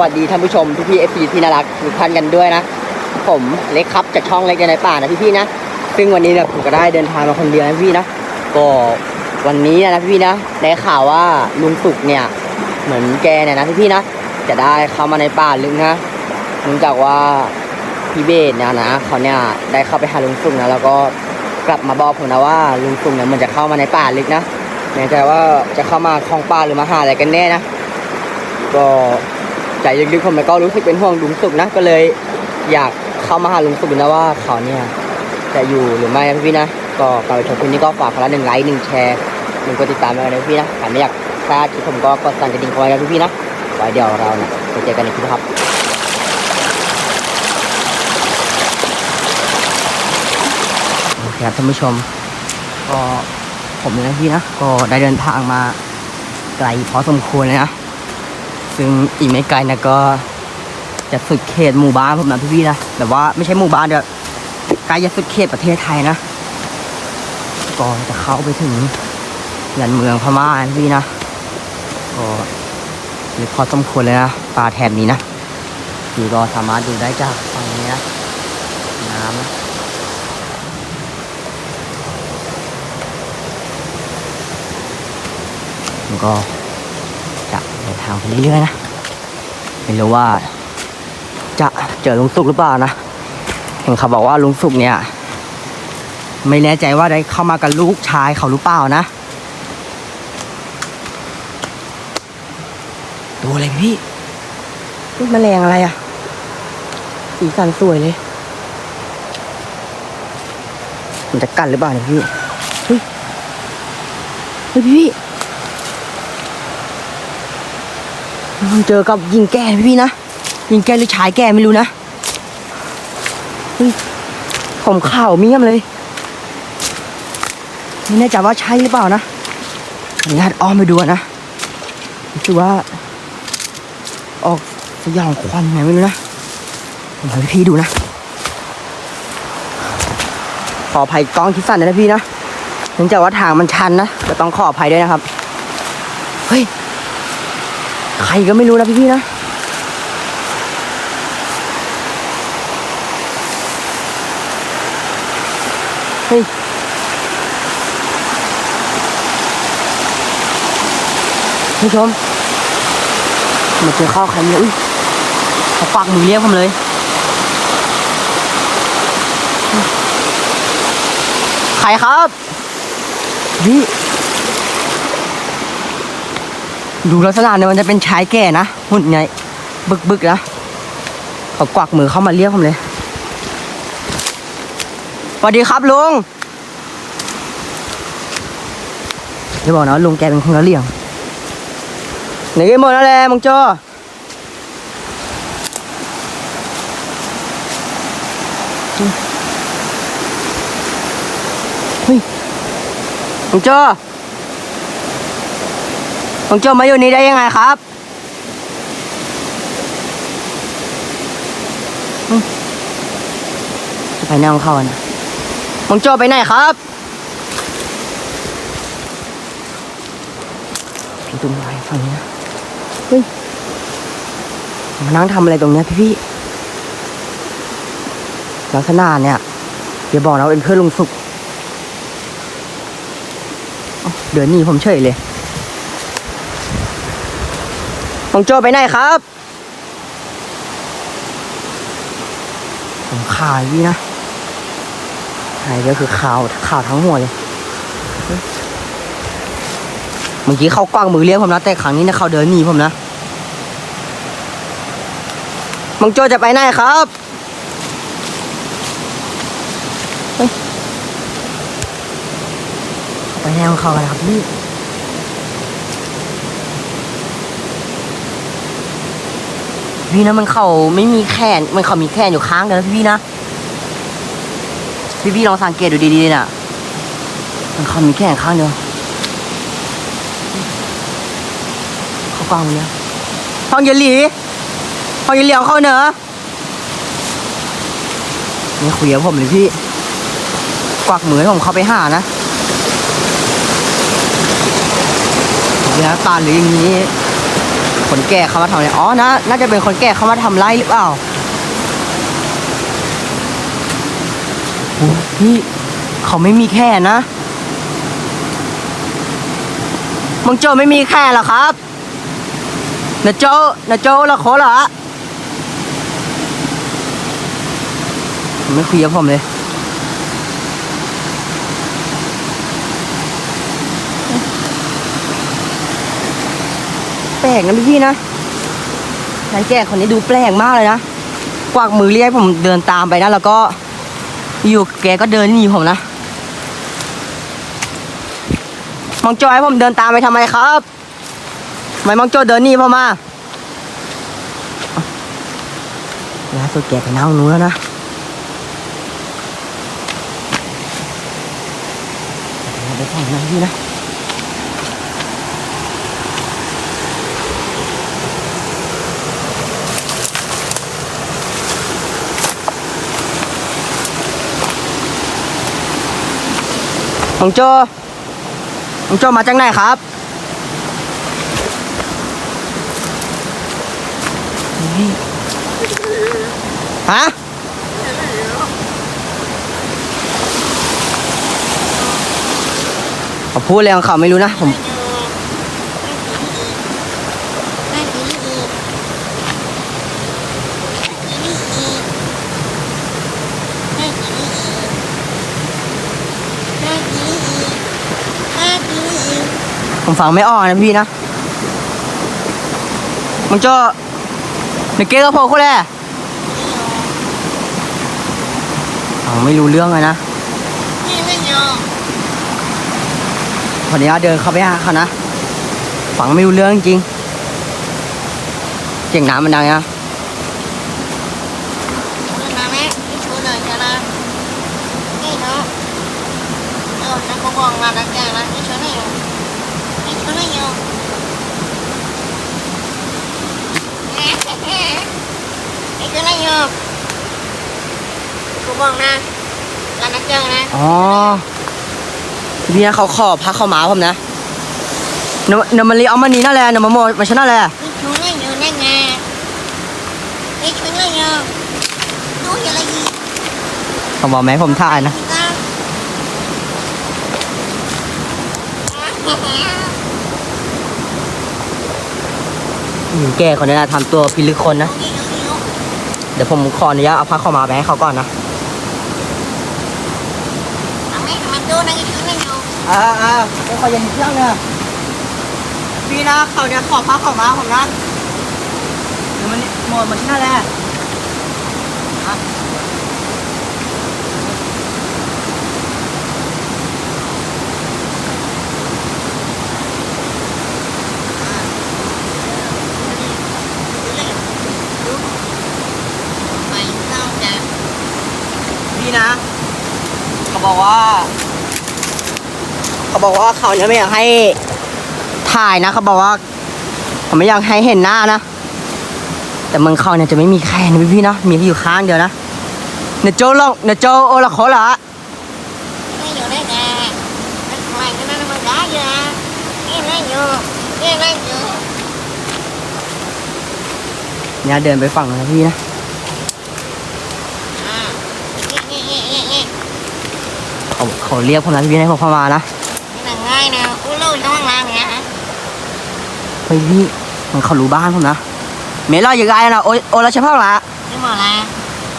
วัสดีท่านผู้ชมทุกพี่เอฟซีที่น่ารักทุกท่านกันด้วยนะ ผมเล็กครับจากช่องเล็กในป่านะพี่ๆนะ ซึ่งวันนี้เนี่ยผมก็ได้เดินทางมาคนเดียวนะพี่นะ ก็วันนี้นะพี่นะได้ข่าวว่าลุงสุกเนี่ย เหมือนแกเนี่ยนะพี่ๆนะ จะได้เข้ามาในป่าลึกนะเนื่องจากว่าพี่เบสเนี่ยนะเขาเนี่ยได้เข้าไปหาลุงสุกนะแล้วก็กลับมาบอกผมนะว่าลุงสุกเนี่ยมันจะเข้ามาในป่าลึกนะแน่ใจว่าจะเข้ามาคลองป่าหรือมาหาอะไรกันแน่นะ ก็ ใจลึกๆผมก็รู้สึกเป็นห่วงลุงสุกนะก็เลยอยากเข้ามาหาลุงสุกนะว่าเขาเนี่ยจะอยู่หรือไม่นะพี่นะก็การชมคลิปนี้ก็ฝากคนละหนึ่งไลค์หนึ่งแชร์หนึ่งกดติดตามกันนะพี่นะถ้าไม่อยากพลาดคลิปผมก็กดสั่นกระดิ่งคอยนะพี่นะไว้เดี๋ยวเราเนี่ยไปเจอกันในคลิปครับโอเครับท่านผู้ชมก็ผมนะพี่นะก็ได้เดินทางมาไกลพอสมควรเลยนะ ซึ่งอีกไม่ไกลนะก็จะสุดเขตหมู่บ้านผมนะพี่ๆนะแต่ว่าไม่ใช่หมู่บ้านเดียวใกล้จะสุดเขตประเทศไทยนะก็จะเข้าไปถึงยันเมืองพม่านะพี่นะก็ลึกพอสมควรเลยนะป่าแถบนี้นะพี่ก็สามารถดูได้จากฝั่งนี้นะน้ำนะก็ นทางไปเรื่อยๆนะไม่รู้ว่า จะเจอลุงสุกหรือเปล่านะเห็นเขาบอกว่าลุงสุกเนี่ย ไม่แน่ใจว่าได้เข้ามากับลูกชายเขาหรือเปล่านะตัวอะไรพี่นี่แมลงอะไรอะสีสันสวยเลย มันจะกัดหรือเปล่าเนี่ยพี่เฮ้ยเฮ้ยพี่ มัน เจอกับยิงแก่พี่นะยิงแก่หรือชายแก่ไม่รู้นะเฮ้ยผมข่าวเมี่ยมเลยไม่แน่ใจว่าใช่หรือเปล่านะขออนุญาตอ้อมไปดูนนะรู้สึกว่า ออกสยองควันไงไม่รู้นะผมให้พี่ดูนะ ขออภัยกล้องที่สั่นนะพี่นะเนื่องจากว่าทางมันชันนะก็ต้องขออภัยด้วยนะครับ เฮ้ย ใครก็ไม่รู้นะพี่ๆนะเฮ้ยผู้ชมมาเจอข้าวใครเนี่ยอุ้ยเขาปักมือเรียกผมเลยใครครับพี่ ดูลักษณะเนี่ยมันจะเป็นชายแก่นะหุ่นใหญ่บึกบึกนะเขากวักมือเข้ามาเรียกผมเลยสวัสดีครับลุงจะบอกนะลุงแกเป็นคนละเลี่ยงไหนกันหมดแล้วแหละมึงโจเฮ้ยมึงโจ ผมโจมาอยู่นี่ได้ยังไงครับอืมจะไปนั่งเข้านะมึงโจไปไหนครับพี่ตุ้มไลฝั่งนี้นะเฮ้ยมานั่งทำอะไรตรงเนี้ยพี่พี่ลักษณะเนี่ยอย่าบอกนะว่าเป็นเพื่อนลุงสุกเอ้าเดินหนีผมเฉยเลย น้องโจไปไหนครับผมขายพี่นะขายก็คือข่าวข่าวทั้งหัวเลยเมื่อกี้เขากว้างมือเรียกผมนะแต่ครั้งนี้นะเขาเดินหนีผมนะมังโจจะไปไหนครับไปแนวเขากันครับพี่ พี่นะมันเขาไม่มีแขน มันเขามีแขนอยู่ข้างเดียวนะพี่นะ พี่พี่ลองสังเกตดูดีๆน่ะมันเขามีแขนข้างเดียวเขากวางเลยห้องเยนหลีห้องเยนเหลียวเข้าเนอะนี่คุยกับผมเลยพี่ กวักมือผมเข้าไปหานะเดี๋ยวตาหรืออย่างนี้ คนแก่เขามาทำอะไรอ๋อนะน่าจะเป็นคนแก่เขามาทำไร่หรือเปล่าโอ้พี่เขาไม่มีแค่นะมึงโจไม่มีแค่หรอครับนะโจนะโจละโคเหรอไม่คุยกับผมเลย แปล กนะพี่ๆนะนายแก่คนนี้ดูแปลกมากเลยนะ กวักมือเรียกผมเดินตามไปนะแล้วก็อยู่แกก็เดินหนีผมนะมองโจให้ผมเดินตามไปทำไมครับทำไมมองโจเดินหนีผมมาล่าสุดแกไปนั่งนู้นแล้วนะไปฝั่งนั้นพี่นะ มองโจมองโจมาจากไหนครับ ฮะ เขาพูดอะไรของเขาไม่รู้นะผม ผมฟังไม่ออกนะพี่นะมองโจนึกเก้ก็พอคุณแหละอ๋อไม่รู้เรื่องเลยนะขออนุญาตเดินเข้าไปหาเขานะฟังไม่รู้เรื่องจริงเสียงน้ำมันดังนะกู บอกนะร้านนักเจอนะอ๋อพี่นะเขาขอพักเขาหมาผมนะเนเนมันรีเอามานี้นั่นแหละเนมโมมาชนะแหละชูนี่อยู่นั่นไงนี่ชูนี่อยู่ดูอย่าละยีเขาบอกไหมผมถ่ายนะ นะหญิงแก่คนนี้นะทำตัวพิลึกคนนะ เดี๋ยวผมขออนุญาตเอาพักเขาหมาไปให้เขาก่อนนะทำไมมันดูนั่งชูนี่อยู่อ่าอ่าไม่ขอยังเครื่องเนี่ยพี่นะเขาเนี่ยขอพักเขาหมาผมนะเดี๋ยวมันหมดมันชนะแหละอะ ไปเข้าจ้ะ พี่นะ เขา บอกว่า เขาบอกว่าเขาเนี่ยไม่อยากให้ถ่ายนะเขาบอกว่าเขาไม่อยากให้เห็นหน้านะ แต่เมืองเขาเนี่ยจะไม่มีแค่นะพี่ๆนะมีแค่อยู่ข้างเดียวนะเนโจลองเนโจโอละโคเหรอนี่อยู่ได้ไงมันใครกันนั่นมันได้อยู่นะนี่นั่งอยู่นี่นั่งอยู่เนี่ยเดินไปฝั่งนู้นนะพี่นะ อ่านี่นี่นี่นี่ เขาเขาเรียกผมนะพี่นะให้ผมเข้ามานะนี่ง่ายนะอู้ลู่ช่องล่างเนี่ยเฮ้ยพี่มันเขารู้บ้านผมนะเมล่าอย่างไรนะโอโอละเฉพาะละนี่หมดแล้ว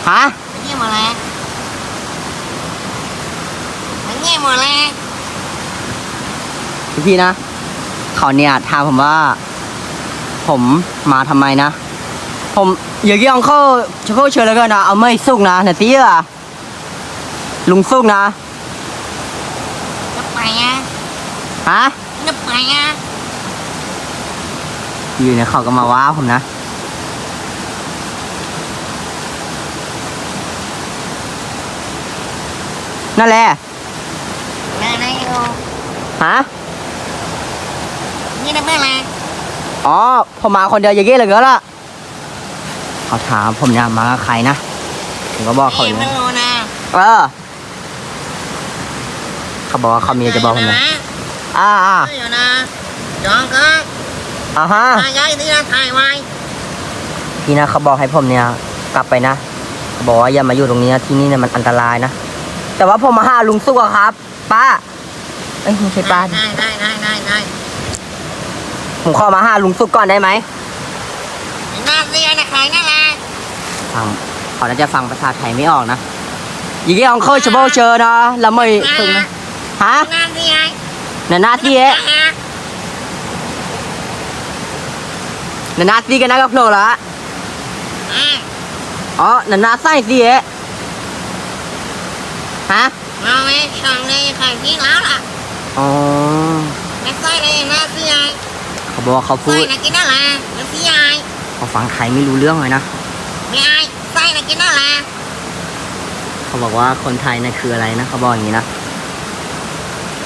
ฮะนี่หมดแล้วมันนี่หมดแล้วพี่พี่นะเขาเนี่ยถามผมว่า ผมมาทำไมนะ ผมอย่าเกี่ยงเข้าจะเข้าเชิญแล้วกันนะเอาไม่สุกนะนาตี้อะลุงสุกนะนับไป อะฮะนับไปอะอยู่เนี่ยเขาก็มาว่าผมนะนั่นแหละนายนายอยู่ฮะนี่นับไปแล้วอ๋อผมมาคนเดียวอย่างเงี้ยเลยก็ละเขาถามผมเนี่ยมากับใครนะผมก็บอกเขาอเอ้ยย่างไม่นี้รู้นะ เออ เขาบอกว่าเขามีอะไรจะบอกผมนะอ่าอ่าอยู่นะจองก็ฮอ่าฮะถ่ายไว้ที่นะถ่ายไว้พี่นะเขาบอกให้ผมเนี่ยกลับไปนะเขาบอกว่าอย่ามาอยู่ตรงนี้นะที่นี่เนี่ยมันอันตรายนะ แต่ว่าผมมาหาลุงสุกอะครับ ป้าเอ้ยไม่ใช่ป้าได้ได้ได้ได้ได้ผมขอมาหาลุงสุกก่อนได้ไหมหน้าเสียนะใครนั่นแหละฟังเขาน่าจะฟังภาษาไทยไม่ออกนะยี่กี้องเคยชโบเชอนะแล้วไม่ตึงนะ ฮะหน้าเสียนานาซีเอะนานาซีกันนะกับโผล่ละอ่าอ๋อนานาไส้ซีเอะฮะเราไอ้ช่องในใครที่แล้วล่ะอ๋อไม่ใช่เลยหน้าเสียเขาบอกว่าเขาพูใส่ดนะกินนั่นแหละหน้าเสียเขาฟังไทยไม่รู้เรื่องเลยนะไม่ไอ้ใส่นะกินนั่นแหละเขาบอกว่าคนไทยนะคืออะไรนะเขาบอกอย่างนี้นะ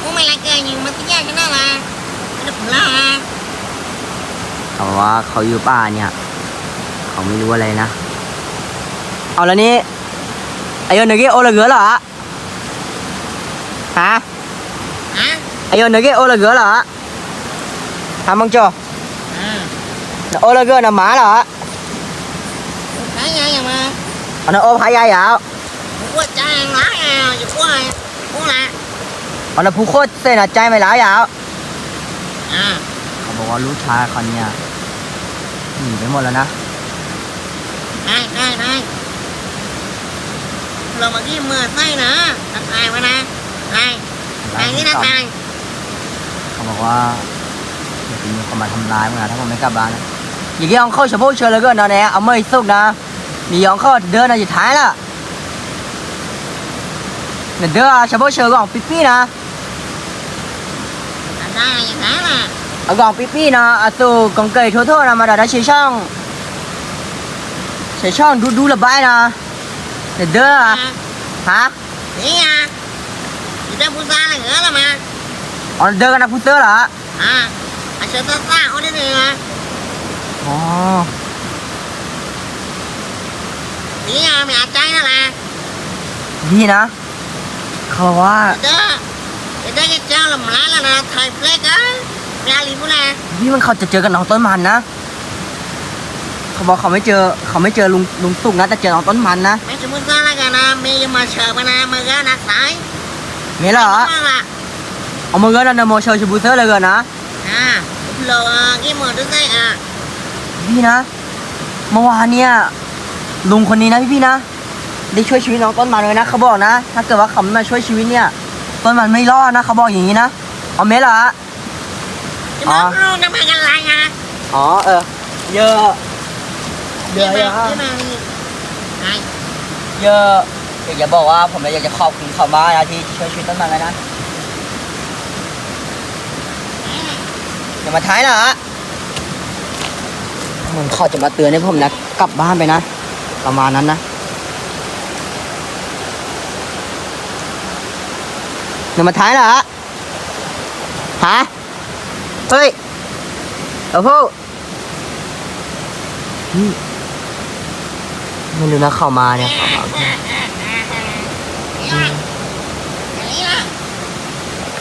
กูไม่ละเกินยังมาเสียกันนั่นแหละไม่ได้ผลละเขาบอกว่าเขาอยู่ป่าเนี่ย เขาไม่รู้อะไรนะ เอาแล้วนี่ไอ้ยนนึกโอละเกือเหรอฮะฮะไอ้ยนนึกโอละเกือเหรอทำมังจ่ออ่าโอละเกือน่ะหมาเหรอใครยังยังมาอันนั้นโอพายายาวกูว่าจ้างร้ายอะอยู่กูอะไรกู ละอันนั้นผู้โคตรเส้นอะใจไม่หลายยาวอ่าเขาบอกว่าลูกชายเขาเนี่ยหนีไปหมดแล้วนะได้ได้ได้เรามาที่เมื่อไส้นะทักทายไว้นะได้ได้นี่นะทายเขาบอกว่าเดี๋ยวจะมีคนมาทำร้ายมึงนะถ้าผมไม่กลับบ้านนะอย่างนี้เอาเข้าเฉพาะเชิญเลยก็นอนแน่เอาไม่สุกนะมียองเข้าเดินนะอยู่ท้ายละเนี่ยเดินเฉพาะเชิญก่อนปิ๊ปี้นะได้อย่างนั้นล่ะเอาก่อนปิ๊ปี้นะ อาสูกองเกยทั่วๆนะมาดัดเชช่องเชช่องดูดูระบายนะเนี่ยเดินอะฮะนี่ไงอยู่ได้ผู้ชายอะไรเหร อละมาอ๋อเดินกันนะพุเตอร์เหรออ่าอาเชิญต้าต้าเขาได้เลยนะอ๋อนี่ไงไม่อาใจนั่นแหละพี่นะเขาบอกว่าเด้อเด้อจะเจ้าละมาแล้วนะถ่ายเพลงกันยาลีพูดแหละพี่มันเขาจะเจอกับน้องต้นมันนะ เขาบอกเขาไม่เจอเขาไม่เจอลุงลุงสุกนะแต่เจอน้องต้นมันนะไม่ใช่ผู้ชายอะไรกันนะเมย์มาเชิญมานะมือก็นักสายเงี้ยเหรอล่ะเอามือกันนะโมเชอร์ชูบูเซอร์เลยกันนะอ่าโลกี่หมดด้วยไงอะพี่นะเมื่อวานเนี่ยลุงคนนี้นะพี่พี่ๆนะได้ช่วยชีวิตน้องต้นมันเลยนะเขาบอกนะ ถ้าเกิดว่าเขาไม่มาช่วยชีวิตเนี่ย ต้นมันไม่รอดนะเขาบอกอย่างนี้นะเอาเมสเหรอจะมารู้จะมากันอะไรอะอ๋อเออเยอะเยที่อะมาเยอะที่มานี่ไงเยอะอยากจะบอกว่าผมเลยอยากจะขอบคุณเขามากนะที่ช่วยชีวิตต้นมันเลยนะอย่ามาท้ายนะเหมือนเขาจะมาเตือนให้ผมนะกลับบ้านไปนะ ประมาณนั้นนะ อย่ามาท้ายนะฮะเฮ้ยเอาพูไม่รู้นะเข้ามาเนี่ยเข้ามา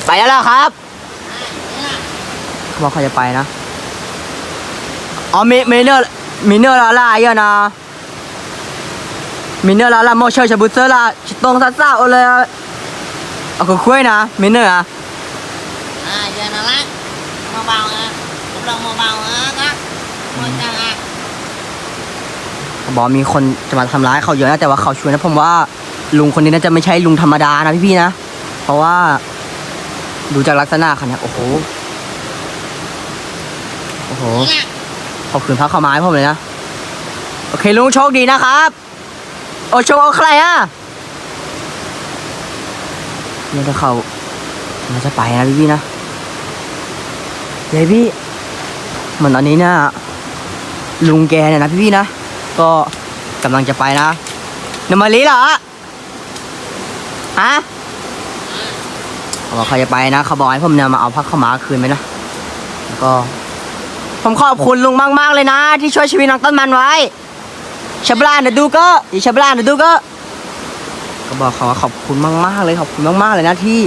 ไปแล้วล่ะครับบอกเขาจะไปนะอ๋อมีมีเนอร์มีเนอร์ลาลาเยอะนะมีเนอร์ลาลาโมเชอร์ชบุเซอร์ลาตรงซาซาโอเลย เอาคุยนะมีเนอร์อะอ่าเดี๋ยวนั่นละเบาๆอะลองเบาๆอะก็หมดจังอะเขาบอกมีคนจะมาทำร้ายเขาเยอะนะแต่ว่าเขาช่วยนะผมว่าลุงคนนี้น่าจะไม่ใช่ลุงธรรมดานะพี่ๆนะ เพราะว่าดูจากลักษณะเขาเนี่ยโอ้โห โอ้โหนี่ล่ะขอบคุณพระเข้ามาให้ผมเลยนะ โอเคลุงโชคดีนะครับ โอ้โชคเอาใครอะเนี่ยถ้าเขาน่าจะไปนะพี่พี่ๆนะเดี๋ยวพี่เหมือนตอนนี้เนี่ยลุงแกเนี่ยนะพี่พี่ๆนะก็กำลังจะไปนะนมาลีเหรอฮะเขาบอกเขาจะไปนะเขาบอกให้ผมเนี่ยมาเอาพักเข้ามาคืนไปนะแล้วก็ ผมขอบคุณลุงมาก ๆ เลยนะ ที่ช่วยชีวิตน้องต้นมันไว้ชับลานเดดูก็อีชับลานเดดูก็ ก็บอกเขาว่าขอบคุณมากๆเลยขอบคุณมากๆเลยนะที่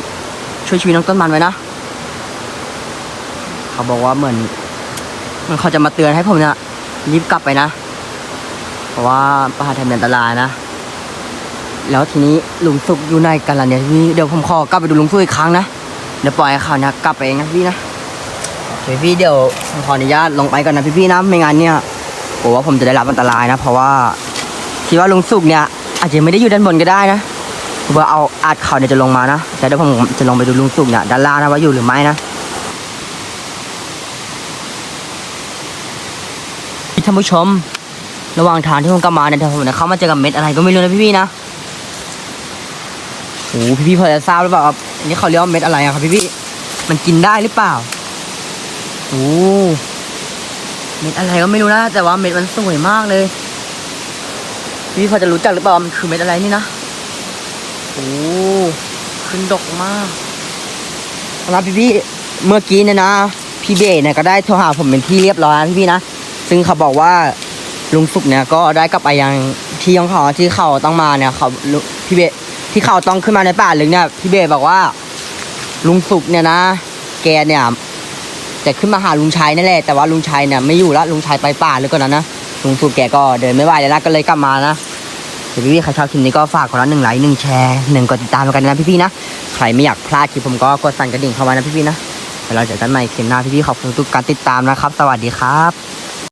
ช่วยชีวิตน้องต้นมันไว้นะ เขาบอกว่าเหมือนมันเขาจะมาเตือนให้ผมเนี่ยรีบกลับไปนะ เพราะว่าป่าแถมอันตรายนะ แล้วทีนี้ลุงสุกอยู่ในกันล่ะเนี่ยพี่เดี๋ยวผมขอกลับไปดูลุงสุกอีกครั้งนะ เดี๋ยวปล่อยให้เขาเนี่ยกลับไปเองนะพี่นะโอเคพี่เดี๋ยวผมขออนุญาตลงไปก่อนนะพี่ๆนะไม่งั้นเนี่ยผมว่าผมจะได้รับอันตรายนะ เพราะว่าคิดว่าลุงสุกเนี่ย อาจจะไม่ได้อยู่ด้านบนก็ได้นะผมว่าเอาอาจเขาเนี่ยจะลงมานะ แต่เดี๋ยวผมจะลงไปดูลุงสุกเนี่ยด้านล่างนะว่าอยู่หรือไม่นะท่านผู้ชม ระหว่างทางที่ผมกลับมาเนี่ยผมเนี่ยเข้ามาเจอกับเม็ดอะไรก็ไม่รู้นะพี่ๆนะโอ้พี่ๆพอจะทราบหรือเปล่าครับอันนี้เขาเรียกว่าเม็ดอะไรอะครับพี่ๆมันกินได้หรือเปล่าโอ้เม็ดอะไรก็ไม่รู้นะแต่ว่าเม็ดมันสวยมากเลย พี่พอจะรู้จักหรือเปล่าว่ามันคือเม็ดอะไรนี่นะโอ้ขึ้นดกมากครับพี่พี่ๆเมื่อกี้เนี่ยนะ พี่เบสเนี่ยก็ได้โทรหาผมเป็นที่เรียบร้อยแล้วพี่พี่ๆนะซึ่งเขาบอกว่าลุงสุกเนี่ยก็ได้กลับไปยังที่ของเขาที่เขาต้องมาเนี่ยเขาลุพี่เบสที่เขาต้องขึ้นมาในป่าลึกเนี่ยพี่เบสบอกว่า ลุงสุกเนี่ยนะ แกเนี่ยจะขึ้นมาหาลุงชัยนั่นแหละแต่ว่าลุงชัยเนี่ยไม่อยู่ละลุงชัยไปป่าลึกกว่านั้นนะ ลุงสุกแกก็เดินไม่ไหวแล้วนะก็เลยกลับมานะเดี๋ยวพี่ๆใครชอบคลิปนี้ก็ฝากกดละหนึ่งไลค์หนึ่งแชร์หนึ่งกดติดตามกันนะพี่ๆนะใครไม่อยากพลาดคลิปผมก็กดสั่นกระดิ่งเข้าไว้นะพี่ๆนะเดี๋ยวเราเจอกันใหม่คลิปหน้าพี่ๆขอบคุณทุกการติดตามนะครับ สวัสดีครับ